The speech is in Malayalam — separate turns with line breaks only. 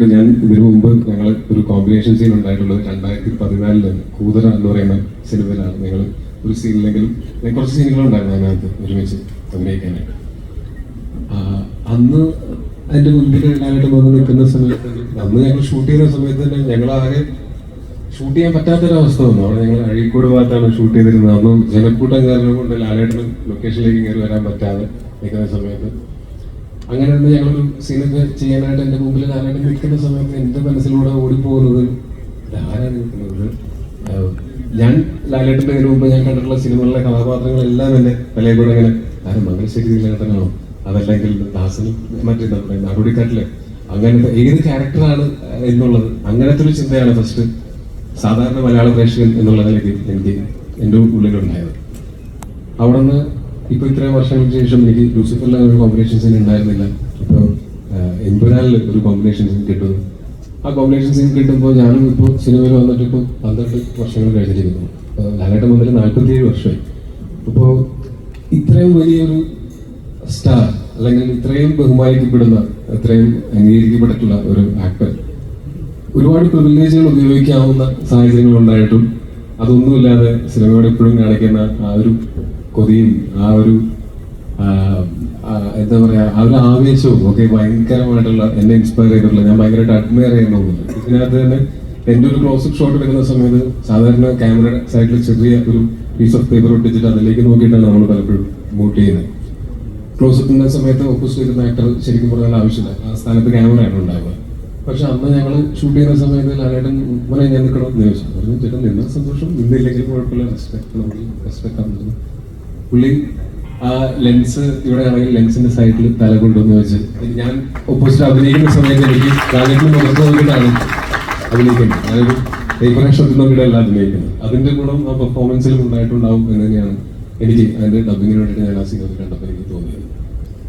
ഞാൻ ഇതിനു മുമ്പ് ഞങ്ങൾ ഒരു കോമ്പിനേഷൻ സീൻ ഉണ്ടായിട്ടുള്ളത് രണ്ടായിരത്തി പതിനാലിലാണ് കൂതറ എന്ന് പറയുന്ന സിനിമയിലാണ് നിങ്ങൾ ഒരു സീനിലെങ്കിലും കുറച്ച് സീനുകളുണ്ടായിരുന്നു അതിനകത്ത് ഒരുമിച്ച് അഭിനയിക്കാനായിട്ട്. അന്ന് അതിന്റെ മുൻപിൽ എല്ലാവരും വന്ന് നിൽക്കുന്ന സമയത്ത് അന്ന് ഞങ്ങൾ ഷൂട്ട് ചെയ്യുന്ന സമയത്ത് തന്നെ ഞങ്ങൾ ആകെ ഷൂട്ട് ചെയ്യാൻ പറ്റാത്തൊരവസ്ഥ വന്നു. അവിടെ ഞങ്ങൾ അഴീക്കോട് ഭാഗത്താണ് ഷൂട്ട് ചെയ്തിരുന്നത്. അന്ന് ജനക്കൂട്ടം കാരണം കൊണ്ട് ലാലേട്ടനും ലൊക്കേഷനിലേക്ക് കയറി വരാൻ പറ്റാതെ നിൽക്കുന്ന സമയത്ത് അങ്ങനെ തന്നെ ഞങ്ങളൊരു സീനൊക്കെ ചെയ്യാനായിട്ട് എന്റെ മുമ്പിൽ ഞാനൊക്കെ നിൽക്കുന്ന സമയത്ത് എന്റെ മനസ്സിലൂടെ ഓടിപ്പോകുന്നത് ഇതാരാണ് നിൽക്കുന്നത്. ഞാൻ ലാലേട്ടന്റെ ഇതിനു മുമ്പ് ഞാൻ കണ്ടിട്ടുള്ള സിനിമകളിലെ കഥാപാത്രങ്ങളെല്ലാം തന്നെ കൂടെ ഇങ്ങനെ ആരും മംഗലശ്ശേരി ലാലേട്ടനാണോ അതല്ലെങ്കിൽ ദാസനും മറ്റേ നമ്മുടെ നാടോടിക്കാട്ടിലെ അങ്ങനത്തെ ഏത് ക്യാരക്ടറാണ് എന്നുള്ളത് അങ്ങനത്തെ ഒരു ചിന്തയാണ് ഫസ്റ്റ് സാധാരണ മലയാള പ്രേക്ഷകൻ എന്നുള്ളതിലേക്ക് എനിക്ക് എന്റെ ഉള്ളിലുണ്ടായത്. അവിടെ നിന്ന് ഇപ്പൊ ഇത്രയും വർഷങ്ങൾക്ക് ശേഷം എനിക്ക് ലൂസിഫറിലെ ഒരു കോമ്പിനേഷൻ സീൻ ഉണ്ടായിരുന്നില്ല. ഇപ്പോൾ എംപുരാനിൽ ഒരു കോമ്പിനേഷൻ സീൻ കിട്ടുന്നു ആ കോമ്പിനേഷൻ സീൻ കിട്ടുമ്പോൾ ഞാനും ഇപ്പോൾ സിനിമയിൽ വന്നിട്ട് ഇപ്പോൾ പന്ത്രണ്ട് വർഷങ്ങൾ കഴിഞ്ഞിരിക്കുന്നു. അപ്പോൾ മുതൽ നാൽപ്പത്തിയേഴ് വർഷമായി. അപ്പോൾ ഇത്രയും വലിയൊരു സ്റ്റാർ അല്ലെങ്കിൽ ഇത്രയും ബഹുമാനിക്കപ്പെടുന്ന ഇത്രയും അംഗീകരിക്കപ്പെട്ടിട്ടുള്ള ഒരു ആക്ടർ ഒരുപാട് പ്രിവിലേജുകൾ ഉപയോഗിക്കാവുന്ന സാഹചര്യങ്ങൾ ഉണ്ടായിട്ടും അതൊന്നുമില്ലാതെ സിനിമയോട് എപ്പോഴും കാണിക്കുന്ന ആ ഒരു കൊതിയും ആ ഒരു എന്താ പറയാ ആ ഒരു ആവേശവും ഒക്കെ ഭയങ്കരമായിട്ടുള്ള എന്നെ ഇൻസ്പയർ ചെയ്തിട്ടുള്ള ഞാൻ ഭയങ്കരമായിട്ട് അഡ്മയർ ചെയ്യുന്ന ഒന്നുണ്ട് ഇതിനകത്ത് തന്നെ എന്റെ ഒരു ക്ലോസ് ഷോട്ട് എടുക്കുന്ന സമയത്ത് സാധാരണ ക്യാമറ സൈഡിൽ ചെറിയ ഒരു പീസ് ഓഫ് പേപ്പർ ഒട്ടിച്ചിട്ട് അതിലേക്ക് നോക്കിയിട്ടാണ് നമ്മൾ പലപ്പോഴും മൂട്ട് ചെയ്യുന്നത് ക്ലോസപ്പിന്റെ സമയത്ത് ഓപ്പോസിറ്റ് വരുന്ന ആക്ടർ ശരിക്കും പറഞ്ഞാൽ ആവശ്യമില്ല. ആ സ്ഥാനത്ത് ക്യാമറയാണ് ഉണ്ടാവുക. പക്ഷെ അന്ന് ഞങ്ങൾ ഷൂട്ട് ചെയ്യുന്ന സമയത്ത് ലാലേട്ടൻ പറയാൻ ഞാൻ നിൽക്കണം എന്ന് ചോദിച്ചു. പറഞ്ഞു ചേട്ടൻ നിന്ന സന്തോഷം നിന്നില്ലെങ്കിലും കുഴപ്പമില്ല. റെസ്പെക്ട് നമുക്ക് റെസ്പെക്ട് ആവുന്നു പുള്ളി ആ ലെൻസ് ഇവിടെ ആണെങ്കിൽ ലെൻസിന്റെ സൈഡിൽ തല കൊണ്ടുവന്ന് വെച്ച് ഞാൻ ഓപ്പോസിറ്റ് അഭിനയിക്കുന്ന സമയത്ത് എനിക്ക് കാര്യങ്ങൾ മുഖത്ത് നോക്കിയിട്ടാണ് അഭിനയിക്കുന്നത് അതായത് പേപ്പർ നോക്കിയിട്ടല്ല അഭിനയിക്കുന്നത്. അതിന്റെ ഗുണം ആ പെർഫോമൻസിലും ഉണ്ടായിട്ടുണ്ടാവും എന്ന് തന്നെയാണ് എനിക്ക് അതിന്റെ ഡബിങ്ങിന് വേണ്ടിയിട്ട് ഞാൻ ആ സിനിമ കണ്ടപ്പോൾ എനിക്ക് തോന്നിയത്.